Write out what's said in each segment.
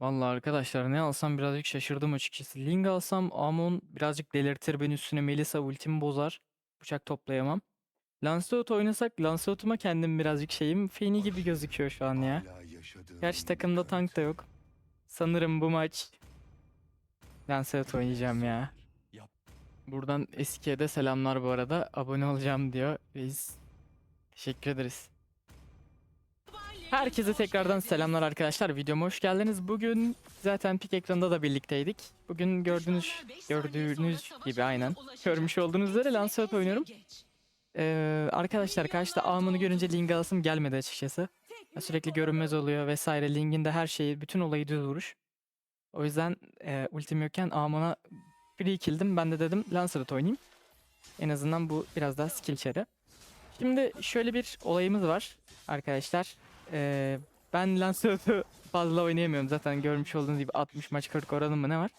Vallahi arkadaşlar ne alsam birazcık şaşırdım açıkçası. Ling alsam Amon birazcık delirtir beni üstüne Melissa ultimi bozar. Bıçak toplayamam. Lancelot oynasak Lancelot'uma kendim birazcık şeyim feni gibi gözüküyor şu an ya. Gerçi takımda tank da yok. Sanırım bu maç Lancelot oynayacağım ya. Buradan eskiye de selamlar bu arada. Abone olacağım diyor reis. Teşekkür ederiz. Herkese tekrardan selamlar arkadaşlar. Videoma hoş geldiniz. Bugün zaten pik ekranda da birlikteydik. Bugün gördüğünüz gördüğünüz gibi aynen. Görmüş olduğunuz üzere Lancelot oynuyorum. Ee, arkadaşlar karşıda Amun'u görünce Ling alasım gelmedi açıkçası. Ya Sürekli görünmez oluyor vesaire. Ling'in de her şeyi, bütün olayı düz vuruş. O yüzden e, ultim yokken Amun'a free kill'dim. Ben de dedim Lancelot oynayayım. En azından bu biraz daha skill çarı. Şimdi şöyle bir olayımız var arkadaşlar. Ee, ben Lancelot'u fazla oynayamıyorum. Zaten görmüş olduğunuz gibi 60 maç 40 oranım mı ne var.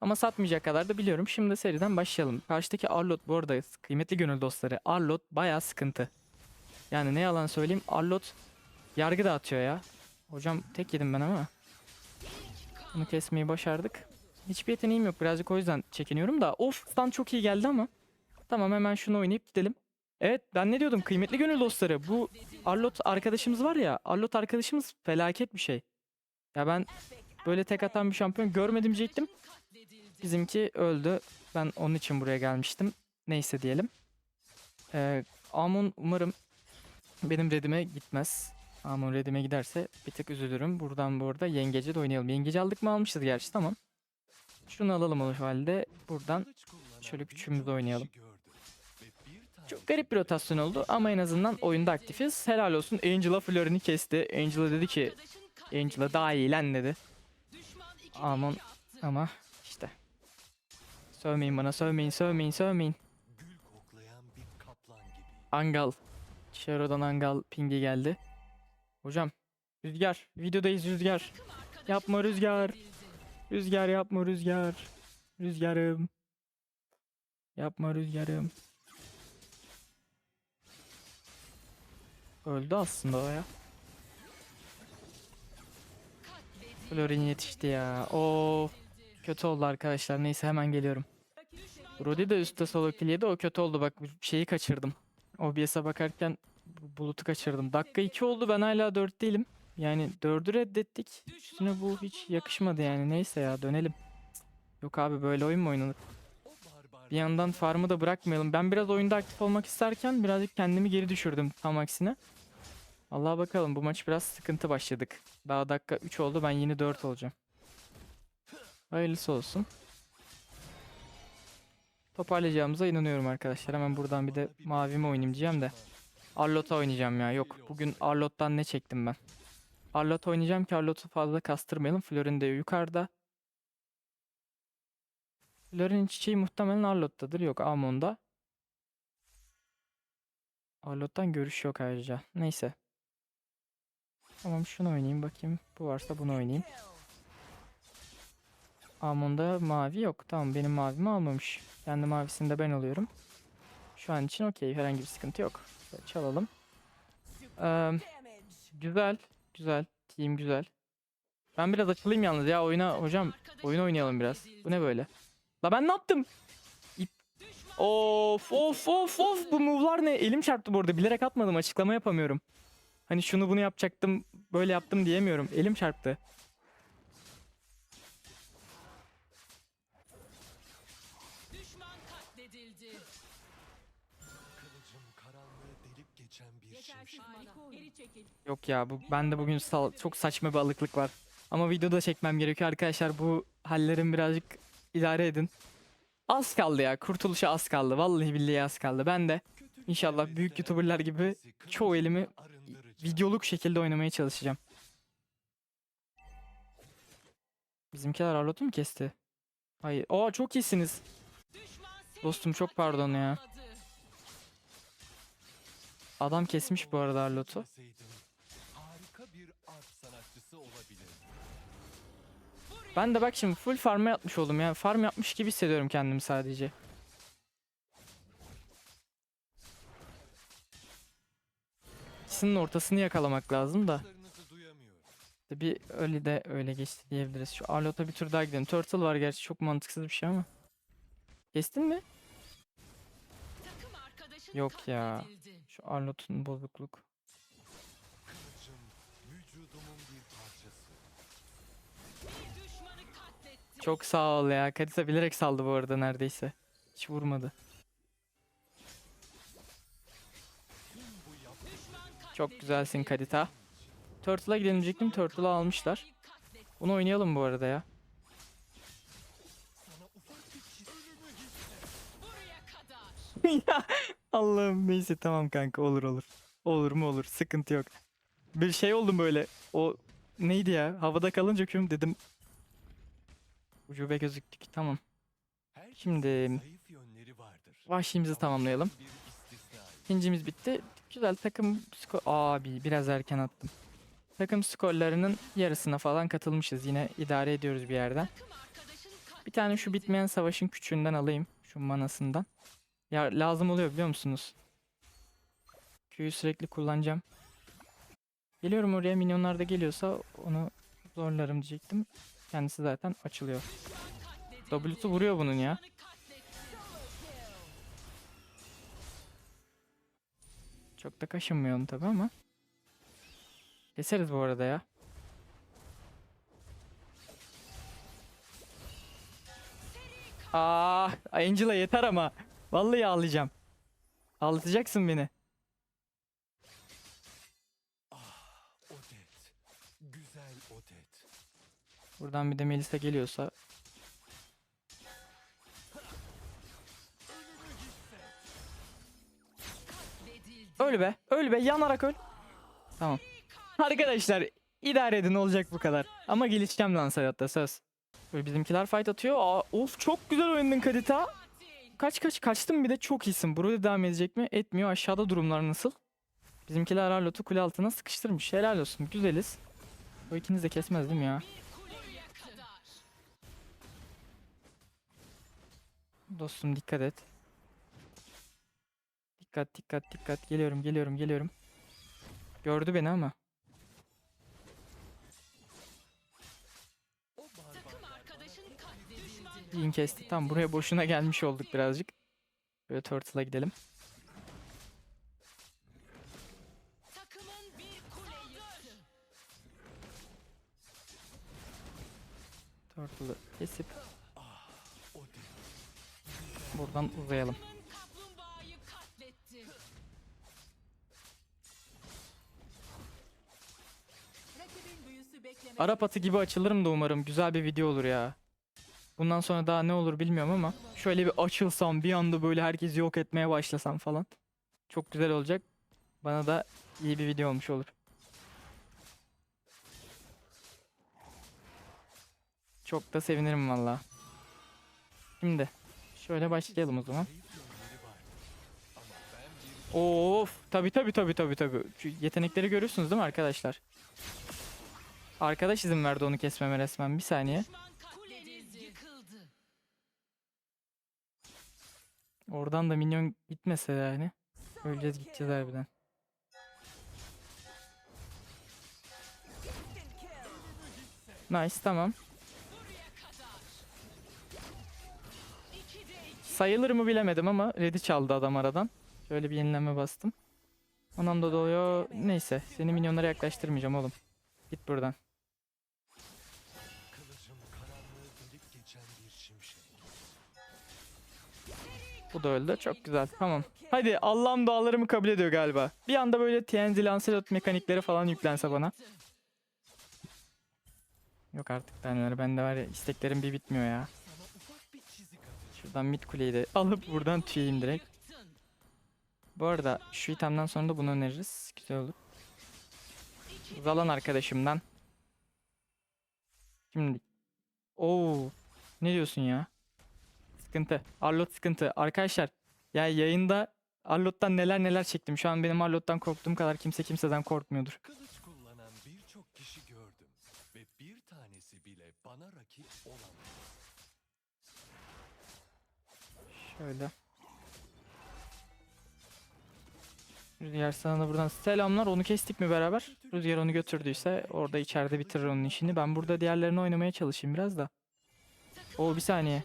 Ama satmayacak kadar da biliyorum. Şimdi seriden başlayalım. Karşıdaki Arlot bu arada kıymetli gönül dostları. Arlot bayağı sıkıntı. Yani ne yalan söyleyeyim Arlot yargı dağıtıyor ya. Hocam tek yedim ben ama. Bunu kesmeyi başardık. Hiçbir yeteneğim yok. Birazcık o yüzden çekiniyorum da. Of stun çok iyi geldi ama. Tamam hemen şunu oynayıp gidelim. Evet ben ne diyordum kıymetli gönül dostları. Bu Arlot arkadaşımız var ya. Arlot arkadaşımız felaket bir şey. Ya ben böyle tek atan bir şampiyon görmedim diyecektim. Bizimki öldü. Ben onun için buraya gelmiştim. Neyse diyelim. Ee, Amon umarım benim redime gitmez. Amon redime giderse bir tık üzülürüm. Buradan bu arada yengece de oynayalım. Yengeci aldık mı almışız gerçi tamam. Şunu alalım o halde. Buradan şöyle küçüğümüzde oynayalım. Çok garip bir rotasyon oldu ama en azından oyunda aktifiz. Helal olsun Angela Florin'i kesti. Angela dedi ki Angela daha iyi lan dedi. Aman ama işte. Sövmeyin bana sövmeyin sövmeyin sövmeyin. Angal. Şero'dan Angal pingi geldi. Hocam Rüzgar videodayız Rüzgar. Yapma Rüzgar. Rüzgar yapma Rüzgar. Rüzgarım. Yapma Rüzgarım. Öldü aslında o ya. Florin yetişti ya. Oo. Kötü oldu arkadaşlar. Neyse hemen geliyorum. Brody de üstte solo kill yedi. O kötü oldu bak. Şeyi kaçırdım. OBS'e bakarken bu- bulutu kaçırdım. Dakika 2 oldu. Ben hala 4 değilim. Yani 4'ü reddettik. Üstüne bu hiç yakışmadı yani. Neyse ya dönelim. Yok abi böyle oyun mu oynanır? Bir yandan farmı da bırakmayalım. Ben biraz oyunda aktif olmak isterken birazcık kendimi geri düşürdüm tam aksine. Allah bakalım bu maç biraz sıkıntı başladık. Daha dakika 3 oldu ben yine 4 olacağım. Hayırlısı olsun. Toparlayacağımıza inanıyorum arkadaşlar. Hemen buradan bir de mavimi oynayayım diyeceğim de. Arlot'a oynayacağım ya. Yok bugün Arlot'tan ne çektim ben. Arlot oynayacağım ki Arlot'u fazla kastırmayalım. Florin de yukarıda. Florin çiçeği muhtemelen Arlot'tadır. Yok Amon'da. Arlot'tan görüş yok ayrıca. Neyse. Tamam şunu oynayayım bakayım. Bu varsa bunu oynayayım. Amon'da mavi yok. Tamam benim mavimi almamış. Kendi mavisini de ben alıyorum. Şu an için okey. Herhangi bir sıkıntı yok. Çalalım. Eee, güzel. Güzel. Team güzel. Ben biraz açılayım yalnız ya oyuna hocam. Oyun oynayalım biraz. Bu ne böyle? La ben ne yaptım? Of of of of bu move'lar ne? Elim çarptı bu arada. Bilerek atmadım. Açıklama yapamıyorum. Hani şunu bunu yapacaktım. Böyle yaptım diyemiyorum. Elim çarptı. Düşman katledildi. kılıcım karanlığı delip geçen bir Yetersiz şimşek. mana. Geri çekil. Yok ya bu bende bugün sal- çok saçma bir alıklık var. Ama videoda çekmem gerekiyor arkadaşlar. Bu hallerim birazcık idare edin. Az kaldı ya. Kurtuluşa az kaldı. Vallahi billahi az kaldı. Ben de inşallah büyük YouTuber'lar gibi çoğu elimi videoluk şekilde oynamaya çalışacağım. Bizimkiler Arlot'u mu kesti? Hayır. Aa çok iyisiniz. Dostum çok pardon ya. Adam kesmiş bu arada Arlot'u. Ben de bak şimdi full farm'a yatmış oldum ya. Farm yapmış gibi hissediyorum kendimi sadece. İkisinin ortasını yakalamak lazım da. İşte bir öyle de öyle geçti diyebiliriz. Şu Arlot'a bir tur daha gidelim. Turtle var gerçi çok mantıksız bir şey ama. Kestin mi? Yok ya. Şu Arlot'un bozukluk. Çok sağ ol ya. Kadisa bilerek saldı bu arada neredeyse. Hiç vurmadı. Çok güzelsin Kadita. Turtle'a gidelim diyecektim. Turtle'ı almışlar. Bunu oynayalım bu arada ya Allah'ım neyse tamam kanka olur olur. Olur mu olur sıkıntı yok. Bir şey oldum böyle. O neydi ya? Havada kalınca küm dedim. Ucube gözüktük. Tamam. Şimdi vahşimizi Ama tamamlayalım. İkincimiz bitti. Güzel takım skor... Abi biraz erken attım. Takım skorlarının yarısına falan katılmışız. Yine idare ediyoruz bir yerden. Bir tane şu bitmeyen savaşın küçüğünden alayım. Şu manasından. Ya lazım oluyor biliyor musunuz? Q'yu sürekli kullanacağım. Geliyorum oraya minyonlar da geliyorsa onu zorlarım diyecektim. Kendisi zaten açılıyor. W'su vuruyor bunun ya. Çok da kaşınmıyor onu tabi ama. Keseriz bu arada ya. Aa, Angela yeter ama. Vallahi ağlayacağım. Ağlatacaksın beni. Odet. Güzel Odet. Buradan bir de Melisa geliyorsa. Öl be. Öl be. Yanarak öl. Tamam. Arkadaşlar idare edin olacak bu kadar. Ama gelişeceğim lan hayatta söz. Böyle bizimkiler fight atıyor. Aa, of çok güzel oynadın Kadita. Kaç kaç kaçtım bir de çok iyisin. Burada devam edecek mi? Etmiyor. Aşağıda durumlar nasıl? Bizimkiler Arlot'u kule altına sıkıştırmış. Helal olsun. Güzeliz. O ikiniz de kesmez değil mi ya? Dostum dikkat et. Dikkat dikkat dikkat. Geliyorum geliyorum geliyorum. Gördü beni ama. Yiyin kesti. Tam buraya boşuna gelmiş olduk birazcık. Böyle Turtle'a gidelim. Turtle'ı kesip. Buradan uzayalım. Arap atı gibi açılırım da umarım. Güzel bir video olur ya. Bundan sonra daha ne olur bilmiyorum ama şöyle bir açılsam bir anda böyle herkesi yok etmeye başlasam falan. Çok güzel olacak. Bana da iyi bir video olmuş olur. Çok da sevinirim valla. Şimdi şöyle başlayalım o zaman. Of tabi tabi tabi tabi tabi. Yetenekleri görüyorsunuz değil mi arkadaşlar? Arkadaş izin verdi onu kesmeme resmen. Bir saniye. Oradan da minyon gitmese yani. Öleceğiz gideceğiz harbiden. Nice tamam. Sayılır mı bilemedim ama red'i çaldı adam aradan. Şöyle bir yenileme bastım. Ondan da doğuyor. Neyse seni minyonlara yaklaştırmayacağım oğlum. Git buradan. Bu da öldü. Çok güzel. Tamam. Hadi Allah'ım dualarımı kabul ediyor galiba. Bir anda böyle TNT Lancelot mekanikleri falan yüklense bana. Yok artık taneler. Bende var ya isteklerim bir bitmiyor ya. Şuradan mid kuleyi de alıp buradan tüyeyim direkt. Bu arada şu itemden sonra da bunu öneririz. Güzel olur. Zalan arkadaşımdan. Şimdi. Oo. Ne diyorsun ya? Sıkıntı. Arlot sıkıntı. Arkadaşlar ya yayında Arlot'tan neler neler çektim. Şu an benim Arlot'tan korktuğum kadar kimse kimseden korkmuyor. Kılıç kullanan birçok kişi gördüm. Ve bir tanesi bile bana rakip olamaz. Şöyle. Rüzgar sana da buradan selamlar. Onu kestik mi beraber? Rüzgar onu götürdüyse orada içeride bitirir onun işini. Ben burada diğerlerini oynamaya çalışayım biraz da. O bir saniye.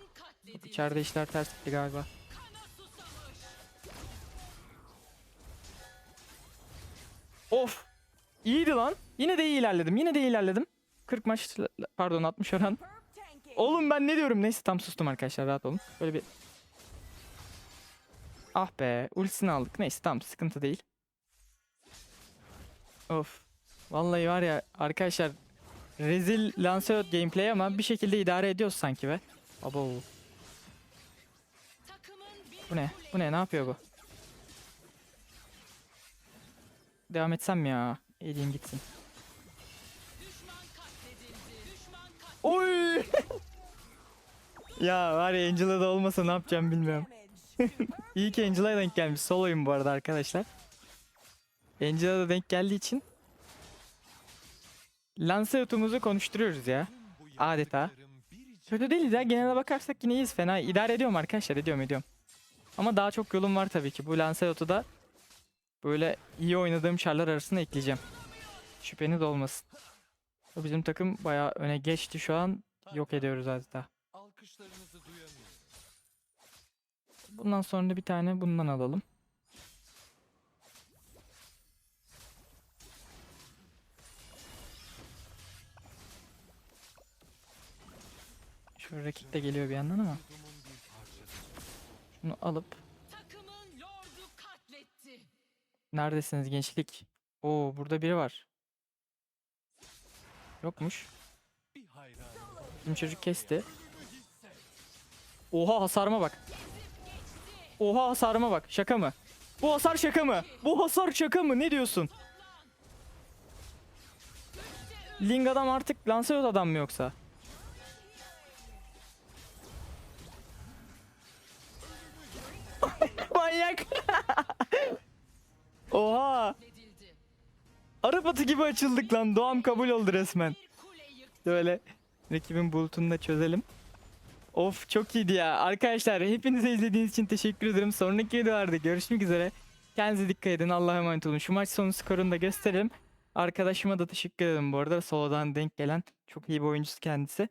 İçeride işler ters gitti galiba. Of! İyiydi lan. Yine de iyi ilerledim. Yine de iyi ilerledim. 40 maç pardon 60 oran. Oğlum ben ne diyorum? Neyse tam sustum arkadaşlar rahat olun. Böyle bir Ah be, ultisini aldık. Neyse tamam sıkıntı değil. Of. Vallahi var ya arkadaşlar rezil Lancelot gameplay ama bir şekilde idare ediyoruz sanki be. Abo. Bu ne? Bu ne? Ne yapıyor bu? Devam etsem ya? Edeyim gitsin. Oy! ya var ya Angela'da olmasa ne yapacağım bilmiyorum. İyi ki Angela'ya denk gelmiş. Solo'yum bu arada arkadaşlar. Angela'da denk geldiği için Lancelot'umuzu konuşturuyoruz ya. Adeta. Kötü değiliz ya. Genele bakarsak yine iyiyiz. Fena. İdare ediyorum arkadaşlar. Ediyorum ediyorum. Ama daha çok yolum var tabii ki. Bu Lancelot'u da böyle iyi oynadığım çarlar arasına ekleyeceğim. Şüpheniz olmasın. Bizim takım bayağı öne geçti şu an. Yok ediyoruz adeta. alkışlarınızı duyamıyorum. Bundan sonra da bir tane bundan alalım. Şu rakip de geliyor bir yandan ama şunu alıp neredesiniz gençlik? Oo burada biri var. Yokmuş. Bizim çocuk kesti. Oha hasarıma bak. Oha hasarıma bak. Şaka mı? Bu hasar şaka mı? Bu hasar şaka mı? Ne diyorsun? Ling adam artık Lancelot adam mı yoksa? Manyak. Oha. Arap atı gibi açıldık lan. Doğam kabul oldu resmen. Şöyle rakibin bulutunu da çözelim. Of çok iyiydi ya. Arkadaşlar hepinize izlediğiniz için teşekkür ederim. Sonraki videolarda görüşmek üzere. Kendinize dikkat edin. Allah'a emanet olun. Şu maç sonu skorunu da gösterelim. Arkadaşıma da teşekkür ederim bu arada. Solo'dan denk gelen çok iyi bir oyuncusu kendisi.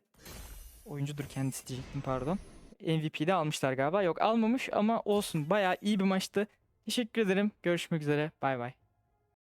Oyuncudur kendisi diyecektim pardon. MVP'de almışlar galiba. Yok almamış ama olsun. Bayağı iyi bir maçtı. Teşekkür ederim. Görüşmek üzere. Bay bay.